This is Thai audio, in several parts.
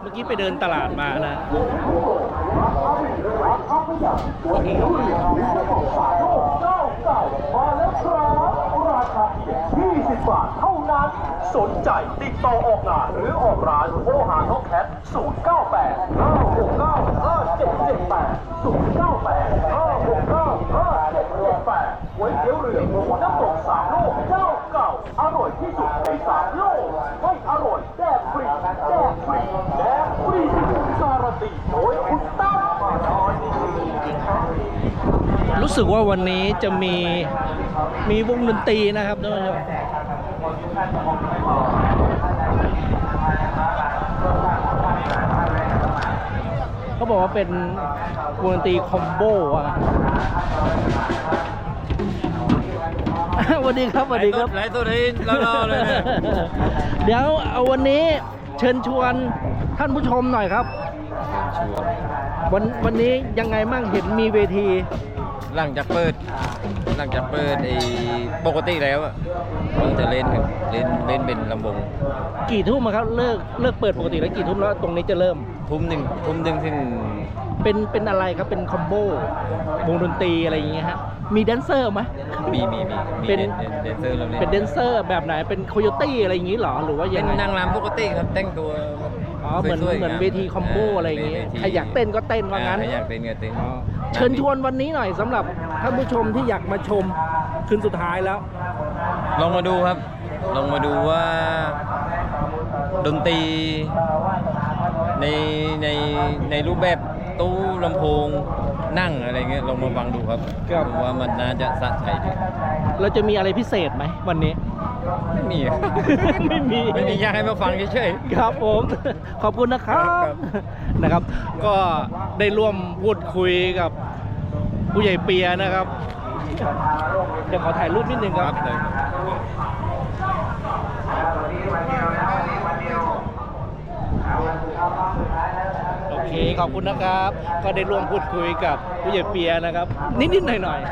เมื่อกี้ไปเดินตลาดมานะ20บาทเท่านั้น สนใจติดต่อออกงานหรือออกร้านโทรหาน้องแคท098 569 5778 098 569 5778ไว้เตี๋ยวเรือหมูน้ำตกสามโลกเจ้าเก่า อร่อยที่สุดในสามอร่อยแจกฟรีแจกฟรีแจกฟรีการันตีโดยคุณตั้ม รู้ สึกว่าวันนี้จะมีมีวงดนตรีนะครับท่านผู้ชมเขาบอกว่าเป็นวงดนตรีคอมโบอะสวัสดีครับสวัสดีครับไลตัวนี้รอๆเลเนี่ยเดี๋ยวเอาวันนี้เชิญชวนท่านผู้ชมหน่อยครับวันวันนี้ยังไงมั่งเห็นมีเวที หลังจากเปิด หลังจากเปิดไอ้ปกติแล้วอะเราจะเล่นครับเล่นเล่นเป็นลำวงกี่ทุ่มอะครับเลิกเลิกเปิดปกติแล้วกี่ทุ่มแล้วตรงนี้จะเริ่ม ทุ่มหนึ่งทุ่มหนึ่งถึงเป็นเป็นอะไรครับเป็นคอมโบวงดนตรีอะไรอย่างเงี้ยฮะมีแดนเซอร์ไหม มีมีมีมีเป็น เดนเดนเซอร์เราเล่นเป็นแดนเซอร์แบบไหนเป็นโคโยตี้อะไรอย่างงี้เหรอหรือว่าเป็ยันงไงนางรำปกติครับแต่งตัวอ๋อเหมือนสวยๆเหมือนครับเวทีคอมโบอะไรอย่างงี้วทีใครอยากเต้นก็เต้นว่างั้น ใครอยากเต้นก็เต้น อ๋อ เชิญชวนวันนี้หน่อยสำหรับท่านผู้ชมที่อยากมาชมคืนสุดท้ายแล้ว ลองมาดูครับ ลองมาดูว่า ดนตรีในในในรูปแบบ ตู้ลำโพงนั่งอะไรเงี้ยลองมาฟังดูครับครับผมว่ามันน่าจะสะใจดีเราจะมีอะไรพิเศษไหมวันนี้ ไม่มี ไม่มี ไม่มีอยากให้มาฟังเฉย ครับผม ขอบคุณนะครับ ครับ นะครับ ก็ได้ร่วมพูดคุยกับผู้ใหญ่เปียนะครับเดี๋ยวขอถ่ายรูปนิดนึงๆคครัรับบเลย โอ เคขอบคุณนะครับ ก็ได้ร่วมพูดคุยกับผู้ใหญ่เปียนะครับ นิดๆหน่อยๆ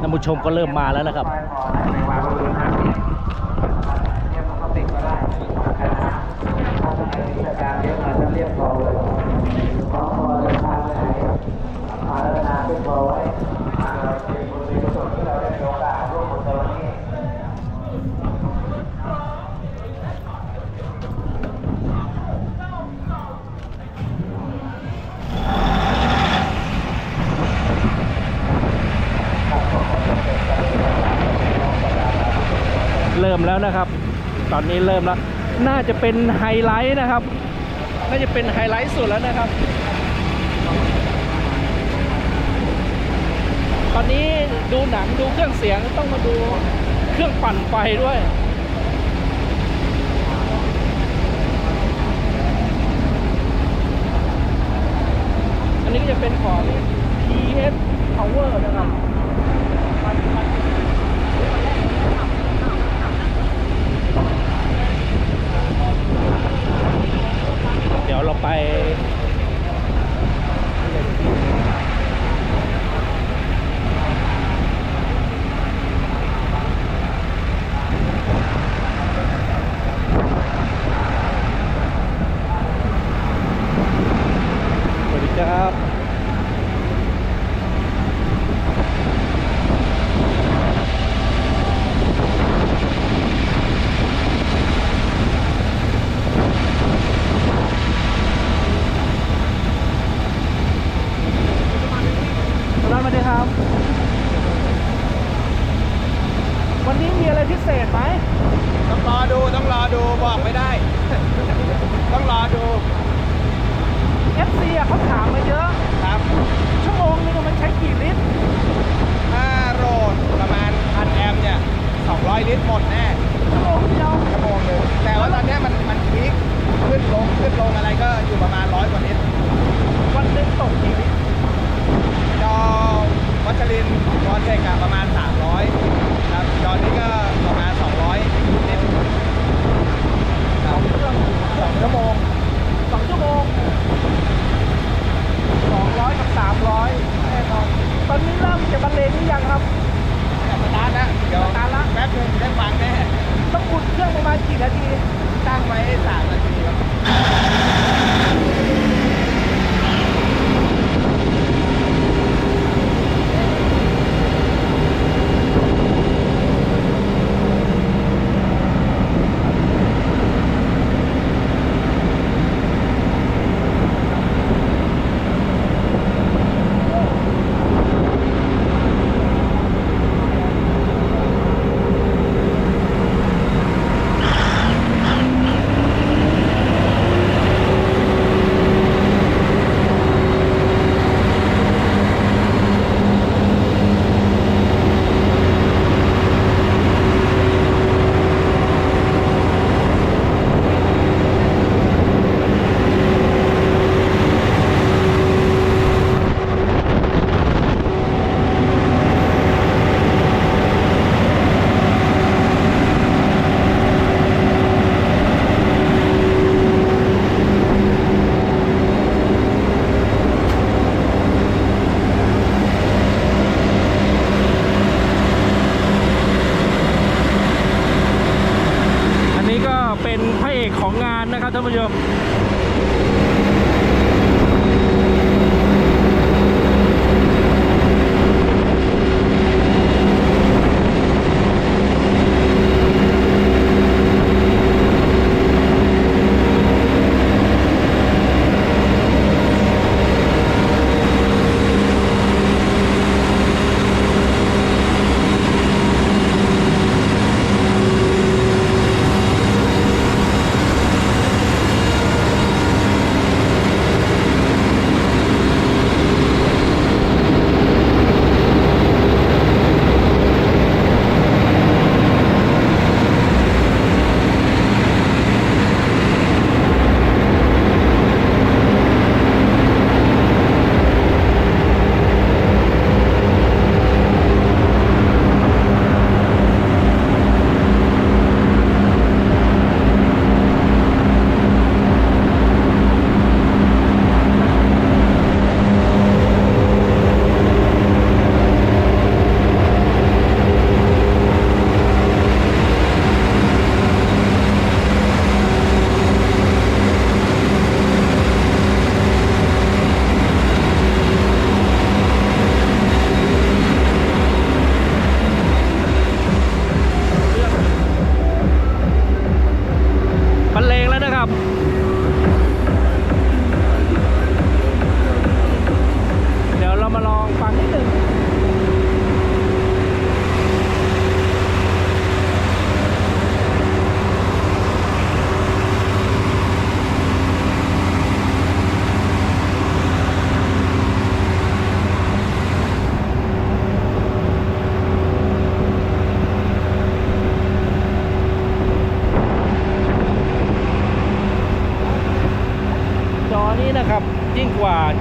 ท่านผู้ชมก็เริ่มมาแล้วนะครับเริ่ ริ่มแล้วนะครับ ตอนนี้เริ่มแล้ว น่าจะเป็นไฮไลท์นะครับ น่าจะเป็นไฮไลท์สุดแล้วนะครับ ตอนนี้ดูหนังดูเครื่องเสียงต้องมาดูเครื่องปั่นไฟด้วยอันนี้ก็จะเป็นของ PS Power นะครับ เดี๋ยวเราไป สวัสดี ครับร้านมาดีครับ วันนี้มีอะไรพิเศษไหมต้องรอดู ต้องรอดู บอกไม่ได้ ต้องรอดู FC อะเขาถามมาเยอะ ครับชั่วโมงนึงมันใช้กี่ลิตร ถ้าโหลดประมาณพันแอมป์เนี่ย200 ลิตรหมดแน่ชั่วโมงเดียวชั่วโมงหนึงแต่ว่าตอนเนี้ยมัน vô.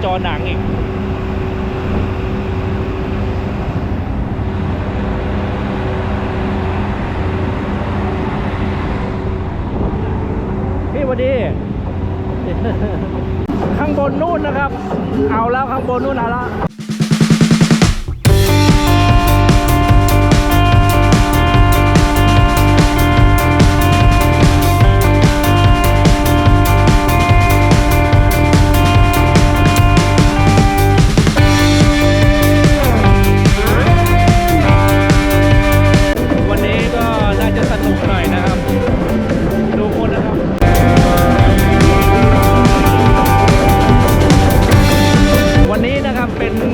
จอหนังอีกพี่วัดีข้างบนนู่นนะครับ เอาแล้วข้างบนนู่นเอาแล้ว เป็น